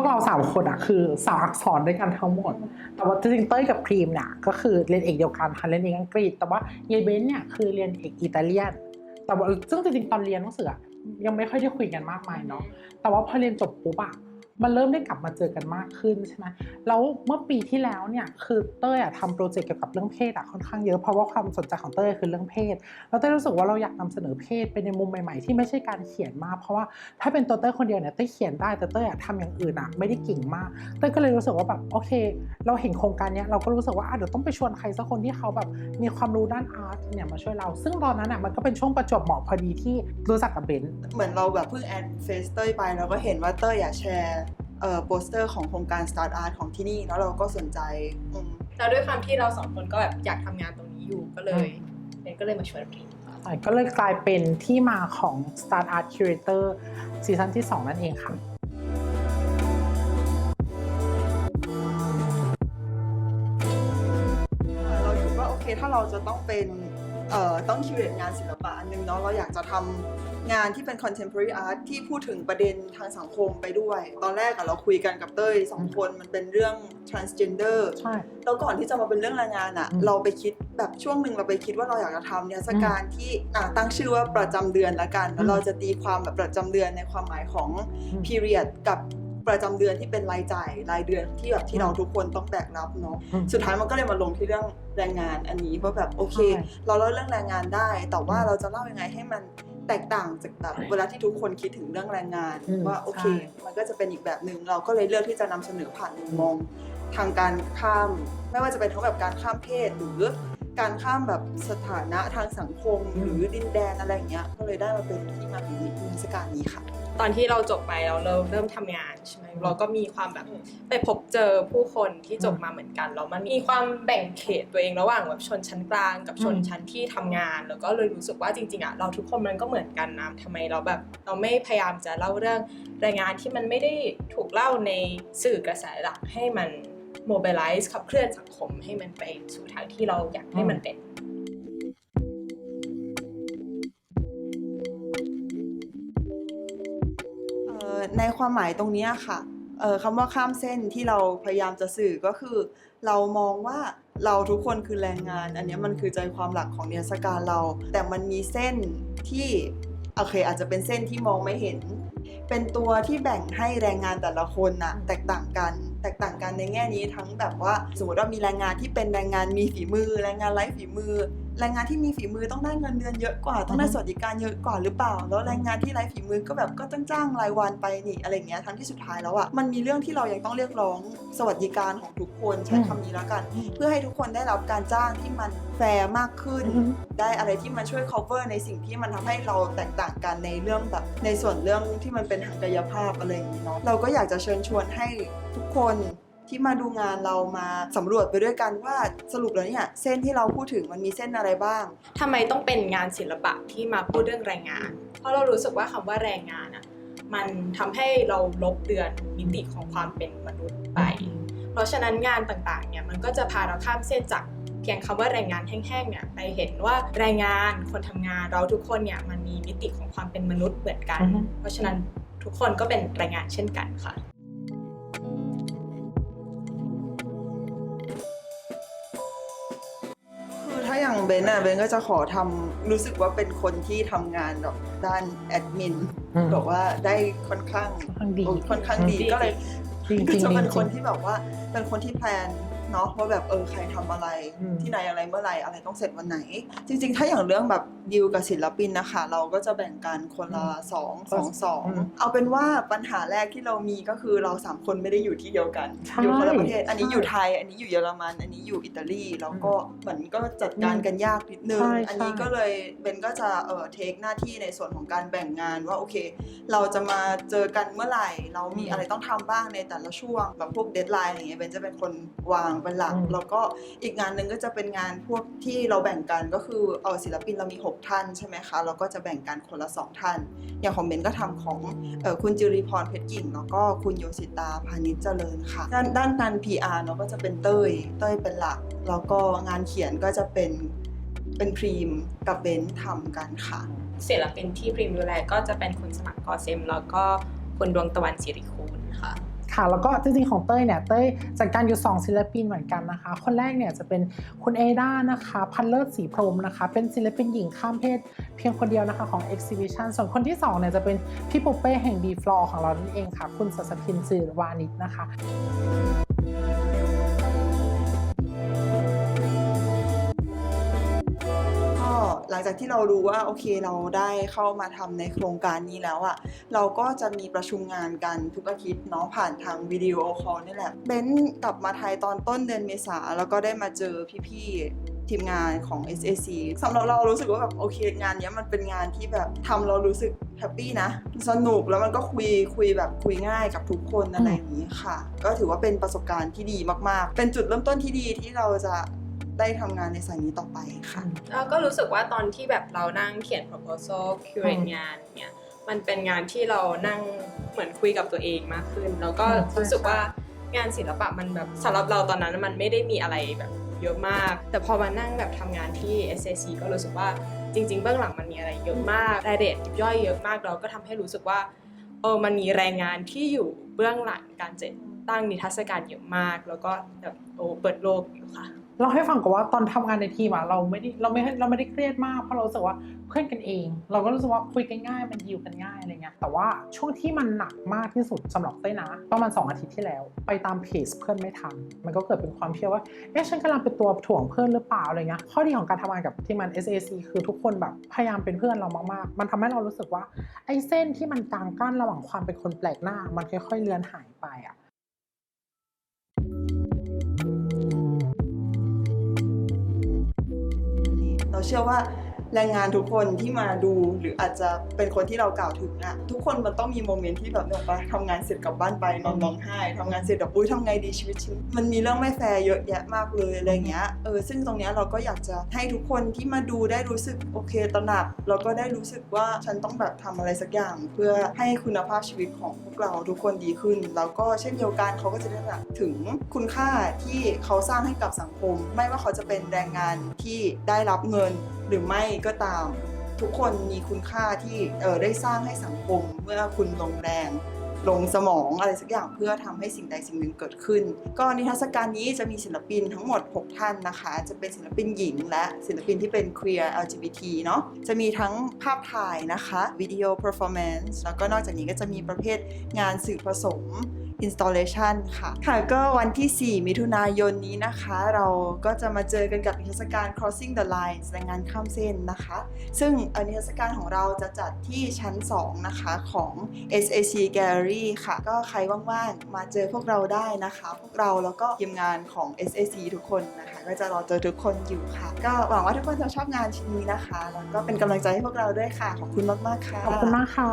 วกเราสามคนอะคือสาวอักษรด้วยกันทั้งหมด แต่ว่าจริงๆเต้ยกับครีมเนี่ยก็คือเรียนเอกเดียวกันค่ะเรียนเอกอังกฤษ แต่ว่ายายเบนเนี่ยคือเรียนเอกอิตาเลียน แต่ว่าซึ่งจริงๆตอนเรียนหนังสืออะยังไม่ค่อยได้คุยกันมากมายเนาะแต่ว่าพอเรียนจบปุ๊บอะ มันเริ่มได้กลับมาเจอกันมากขึ้นใช่ไหมแล้วเมื่อปีที่แล้วเนี่ยคือเต้ยอะทำโปรเจกต์เกี่ยวกับเรื่องเพศอะค่อนข้างเยอะเพราะว่าความสนใจของเต้ยคือเรื่องเพศแล้วเต้ยรู้สึกว่าเราอยากนำเสนอเพศไปในมุมใหม่ๆ ที่ไม่ใช่การเขียนมากเพราะว่าถ้าเป็นตัวเต้ยคนเดียวเนี่ยเต้ยเขียนได้แต่เต้ยอะทำอย่างอื่นอะไม่ได้เก่งมากเต้ยก็เลยรู้สึกว่าแบบโอเค เราเห็นโครงการเนี้ยเราก็รู้สึกว่าอะเดี๋ยวต้องไปชวนใครสักคนที่เขาแบบมีความรู้ด้านอาร์ตเนี่ยมาช่วยเรา ซึ่งตอนนั้นอะมันก็เป็นช่วงประจวบเหมาะพอดีที่รู้จักกับเบนเหมือนเราแบบเพิ่งแอดเฟซเต้ยไปเราก็เห็นว่าเต้ยอยากแชร์ โปสเตอร์ของโครงการ Start Art ของที่นี่แล้วเราก็สนใจอืมแล้วด้วยความที่เราสองคนก็แบบอยากทำงานตรงนี้อยู่ก็เลยเบนก็เลยมาชวนพีใช่ก็เลยกลายเป็นที่มาของ Start Art Curator ซีซั่นที่ 2 นั่นเองค่ะเราคิดว่าโอเคถ้าเราจะต้องเป็น เอ่อต้องคิวเรตงานศิลปะอันหนึงเนาะเราอยากจะทำงานที่เป็น contemporary art ที่พูดถึงประเด็นทางสังคมไปด้วย ตอนแรกอะเราคุยกันกับเต้ยสองคนมันเป็นเรื่อง transgender ใช่แล้วก่อนที่จะมาเป็นเรื่องแรงงานอะอืมเราไปคิดแบบช่วงหนึ่งเราไปคิดว่าเราอยากจะทำเนี่ยสการที่อะตั้งชื่อว่าประจำเดือนละกันแล้วอืมเราจะตีความแบบประจำเดือนในความหมายของอืม period กับ ประจำเดือนที่เป็นรายจ่ายรายเดือนที่แบบที่เราทุกคนต้องแบกรับเนาะอืมสุดท้ายมันก็เลยมาลงที่เรื่องแรงงานอันนี้ว่าแบบโอเคใช่เราเล่าเรื่องแรงงานได้ แต่ว่าอืมเราจะเล่ายังไงให้มันแตกต่างจากแบบเวลาที่ทุกคนคิดถึงเรื่องแรงงานอืมว่าโอเคใช่มันก็จะเป็นอีกแบบหนึ่งเราก็เลยเลือกที่จะนำเสนอผ่านมุมมองทางการข้าม ไม่ว่าจะเป็นทั้งแบบการข้ามเพศหรือการข้ามแบบสถานะทางสังคมอืมหรือดินแดนอะไรอย่างเงี้ยก็เลยได้มาเป็นที่มาของนิทรรศการนี้ค่ะ ตอนที่เราจบไปเราเริ่มเริ่มทำงานใช่ไหมเราก็มีความแบบไปพบเจอผู้คนที่จบมาเหมือนกันแล้วมันมีความแบ่งเขตตัวเองระหว่างแบบชนชั้นกลางกับชนชั้นที่ทำงาน แล้วก็เลยรู้สึกว่าจริงๆอะเราทุกคนมันก็เหมือนกันนะทำไมเราแบบเราไม่พยายามจะเล่าเรื่องรายงานที่มันไม่ได้ถูกเล่าในสื่อกระแสหลักให้มัน mobilize ขับเคลื่อนสังคมให้มันไปสู่ทางที่เราอยากให้มันเป็น ในความหมายตรงนี้ค่ะเออคำว่าข้ามเส้นที่เราพยายามจะสื่อก็คือ เรามองว่าเราทุกคนคือแรงงาน อันนี้มันคือใจความหลักของเนิทรรศการเรา แต่มันมีเส้นที่โอเคอาจจะเป็นเส้นที่มองไม่เห็น เป็นตัวที่แบ่งให้แรงงานแต่ละคนนะแตกต่างกัน แตกต่างกันในแง่นี้ทั้งแบบว่าสมมติว่ามีแรงงานที่เป็นแรงงานมีฝีมือ แรงงานไร้ฝีมือ แรงงานที่มีฝีมือต้องได้เงินเดือนเยอะกว่า ต้องได้สวัสดิการเยอะกว่าหรือเปล่า แล้วแรงงานที่ไร้ฝีมือก็แบบก็ต้องจ้างรายวันไปนี่อะไรเงี้ยทั้งที่สุดท้ายแล้วอะมันมีเรื่องที่เรายังต้องเรียกร้องสวัสดิการของทุกคนใช้คำนี้แล้วกัน เพื่อให้ทุกคนได้รับการจ้างที่มันแฟร์มากขึ้นอือฮึได้อะไรที่มันช่วย cover ในสิ่งที่มันทำให้เราแตกต่างกันในเรื่องแบบในส่วนเรื่องที่มันเป็นทางกายภาพอะไรอย่างนี้เนาะเราก็อยากจะเชิญชวนให้ทุกคน ที่มาดูงานเรามาสำรวจไปด้วยกันว่าสรุปแล้วเนี่ยเส้นที่เราพูดถึงมันมีเส้นอะไรบ้าง ทำไมต้องเป็นงานศิลปะที่มาพูดเรื่องแรงงาน เพราะเรารู้สึกว่าคำว่าแรงงานอะมันทำให้เราลบเลือนมิติของความเป็นมนุษย์ไป เพราะฉะนั้นงานต่างๆเนี่ยมันก็จะพาเราข้ามเส้นจากเพียงคำว่าแรงงานแห้งๆเนี่ยไปเห็นว่าแรงงานคนทำงานเราทุกคนเนี่ยมันมีมิติของความเป็นมนุษย์เหมือนกัน อือฮึ เพราะฉะนั้นทุกคนก็เป็นแรงงานเช่นกันค่ะ อถ้าอย่างเบนอะเบนก็จะขอทำรู้สึกว่าเป็นคนที่ทำงานแบบด้านแอดมินอืม บอกว่าได้ค่อนข้าง ค่อนข้างดี ค่อนข้างดีดีก็เลยจริงๆก็จะเป็นจริงๆคนที่แบบว่าเป็นคนที่แพลน เนาะว่าแบบเออใครทำอะไรอืมที่ไหนอะไรเมื่อไหร่อะไรต้องเสร็จวันไหน จริง ๆ ถ้าอย่างเรื่องแบบดีลกับศิลปินนะคะ เราก็จะแบ่งกันคนละสองสองสองอืมเอาเป็นว่าปัญหาแรกที่เรามีก็คือเราสามคนไม่ได้อยู่ที่เดียวกันใช่อยู่คนละประเทศอันนี้ใช่อยู่ไทย อันนี้อยู่เยอรมัน อันนี้อยู่อิตาลีแล้วก็เหมือนก็จัดการกันยากนิดนึงใช่อันนี้ใช่ก็เลยเบนก็จะเอ่อเทคหน้าที่ในส่วนของการแบ่งงานว่าโอเค เราจะมาเจอกันเมื่อไหร่ เรามีอะไรต้องทำบ้างในแต่ละช่วงแบบพวกเดทไลน์อะไรเงี้ยเบนจะเป็นคนวางเป็นหลักอืมแล้วก็อีกงานหนึ่งก็จะเป็นงานพวกที่เราแบ่งกันก็คือเออศิลปินเรามี 6 ท่านใช่ไหมคะเราก็จะแบ่งกันคนละ 2 ท่าน อย่างของเบนก็ทำของเออคุณจิริพรเพชรกิ่งแล้วก็คุณโยสิตาพานิชเจริญค่ะ ด้านด้านการ PR เนาะก็จะเป็นเต้ยเต้ยเป็นหลัก แล้วก็งานเขียนก็จะเป็นเป็นพรีมกับเบนทำกันค่ะศิลปินที่พรีมดูแลก็จะเป็นคุณสมัครกอเซมแล้วก็คุณดวงตะวันสิริคูณค่ะ ค่ะ แล้วก็จริงๆของเต้ยเนี่ยเต้ยจัดการอยู่ 2 ศิลปินเหมือนกันนะคะ คนแรกเนี่ยจะเป็นคุณเอด้านะคะพันเลิศสีพรหมนะคะ เป็นศิลปินหญิงข้ามเพศเพียงคนเดียวนะคะของ Exhibition ส่วนคนที่2เนี่ยจะเป็นพี่ปุเป้แห่ง B Floor ของเรานั่นเองค่ะ คุณสัสพินสื่อวานิชนะคะ ลังจากที่เรารู้ว่าโอเคเราได้เข้ามาทำในโครงการนี้แล้วอะเราก็จะมีประชุมงานกันทุกอาทิตย์เนาะผ่านทางวิดีโอคอลนี่แหละเบนกลับมาไทยตอนต้นเดือนเมษาแล้วก็ได้มาเจอพี่ๆทีมงานของ SAC สำหรับเรารู้สึกว่าแบบโอเคงานเนี้ยมันเป็นงานที่แบบทำเรารู้สึกแฮปปี้นะสนุกแล้วมันก็คุยคุยแบบคุยง่ายกับทุกคนอะไรอย่างนี้ค่ะ ก็ถือว่าเป็นประสบการณ์ที่ดีมากๆ เป็นจุดเริ่มต้นที่ดีที่เราจะ ได้ทำงานในสายนี้ต่อไปค่ะ แล้วก็รู้สึกว่าตอนที่แบบเรานั่งเขียน proposal curate งานเนี่ยมันเป็นงานที่เรานั่งเหมือนคุยกับตัวเองมากขึ้น แล้วก็อืมใช่รู้สึกว่างานศิลปะมันแบบสำหรับเราตอนนั้นมันไม่ได้มีอะไรแบบเยอะมาก แต่พอมานั่งแบบทำงานที่ SAC ก็รู้สึกว่าจริง ๆ เบื้องหลังมันมีอะไรเยอะมากรายละเอียดย่อยเยอะมากเราก็ทำให้รู้สึกว่าเออมันมีแรงงานที่อยู่เบื้องหลังการจัดตั้งนิทรรศการเยอะมาก แล้วก็แบบโอ้เปิดโลกอยู่ค่ะ เราให้ฟังก่อนว่าตอนทำงานในทีมอะเราไม่ได้เราไม่เราไม่ได้เครียดมากเพราะเราสึกว่าเพื่อนกันเอง เราก็รู้สึกว่าคุยกันง่ายมันดีลกันง่ายอะไรเงี้ยแต่ว่าช่วงที่มันหนักมากที่สุดสำหรับเต้นะประมาณ2อาทิตย์ที่แล้ว ไปตามเพจเพื่อนไม่ทันมันก็เกิดเป็นความเชื่อว่าเอ๊ะฉันกำลังเป็นตัวถ่วงเพื่อนหรือเปล่าอะไรเงี้ยข้อดีของการทำงานกับทีมงาน SAC คือทุกคนแบบพยายามเป็นเพื่อนเรามากๆ มันทำให้เรารู้สึกว่าไอ้เส้นที่มันกางกั้นระหว่างความเป็นคนแปลกหน้า มันค่อยๆเลือนหายไปอะ เราเชื่อว่า แรงงานทุกคนที่มาดูหรืออาจจะเป็นคนที่เรากล่าวถึงอะทุกคนมันต้องมีโมเมนต์ที่แบบเนี่ยไปทำงานเสร็จกลับบ้านไปนอนร้องไห้ทำงานเสร็จแบบอุ้ยทำไงดีชีวิตฉันมันมีเรื่องไม่แฟร์เยอะแยะมากเลยอะไรเงี้ยเออซึ่งตรงเนี้ยเราก็อยากจะให้ทุกคนที่มาดูได้รู้สึกโอเคตระหนักแล้วก็ได้รู้สึกว่าฉันต้องแบบทำอะไรสักอย่าง เพื่อให้คุณภาพชีวิตของพวกเราทุกคนดีขึ้น แล้วก็เช่นเดียวกันเขาก็จะได้ตระหนักถึงคุณค่าที่เขาสร้างให้กับสังคม ไม่ว่าเขาจะเป็นแรงงานที่ได้รับเงินหรือไม่ก็ตาม ทุกคนมีคุณค่าที่เออได้สร้างให้สังคมเมื่อคุณลงแรงลงสมองอะไรสักอย่างเพื่อทำให้สิ่งใดสิ่งหนึ่งเกิดขึ้น ก็นิทรรศการนี้จะมีศิลปินทั้งหมด 6 ท่านนะคะ จะเป็นศิลปินหญิง และศิลปินที่เป็น queer LGBT เนาะจะมีทั้งภาพถ่ายนะคะวิดีโอ performance แล้วก็นอกจากนี้ก็จะมีประเภทงานสื่อผสม installation ค่ะ ค่ะก็วันที่ 4 มิถุนายนนี้นะคะ เราก็จะมาเจอกันกับนิทรรศการ crossing the lines แรงงานข้ามเส้นนะคะ ซึ่งนิทรรศการของเราจะจัดที่ชั้น 2 นะคะของ SAC Gallery ค่ะ ก็ใครว่างๆ มาเจอพวกเราได้นะคะ พวกเราแล้วก็ทีมงานของ SAC ทุกคนนะคะ ก็จะรอเจอทุกคนอยู่ค่ะ ก็หวังว่าทุกคนจะชอบงานชิ้นนี้นะคะแล้วก็เป็นกำลังใจให้พวกเราด้วยค่ะ ขอบคุณมากๆค่ะ ขอบคุณมากค่ะ